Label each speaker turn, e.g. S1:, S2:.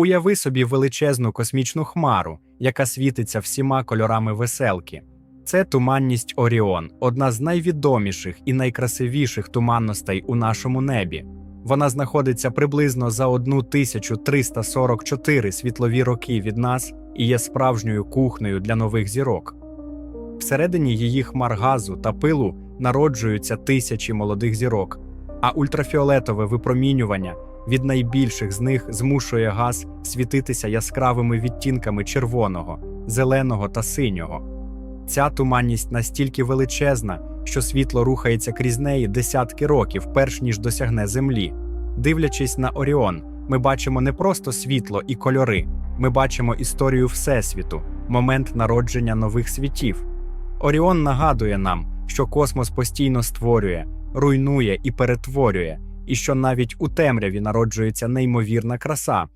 S1: Уяви собі величезну космічну хмару, яка світиться всіма кольорами веселки. Це туманність Оріон, одна з найвідоміших і найкрасивіших туманностей у нашому небі. Вона знаходиться приблизно за 1344 світлові роки від нас і є справжньою кухнею для нових зірок. Всередині її хмар газу та пилу народжуються тисячі молодих зірок, а ультрафіолетове випромінювання від найбільших з них змушує газ світитися яскравими відтінками червоного, зеленого та синього. Ця туманність настільки величезна, що світло рухається крізь неї десятки років, перш ніж досягне Землі. Дивлячись на Оріон, ми бачимо не просто світло і кольори, ми бачимо історію Всесвіту, момент народження нових світів. Оріон нагадує нам, що космос постійно створює, руйнує і перетворює, і що навіть у темряві народжується неймовірна краса,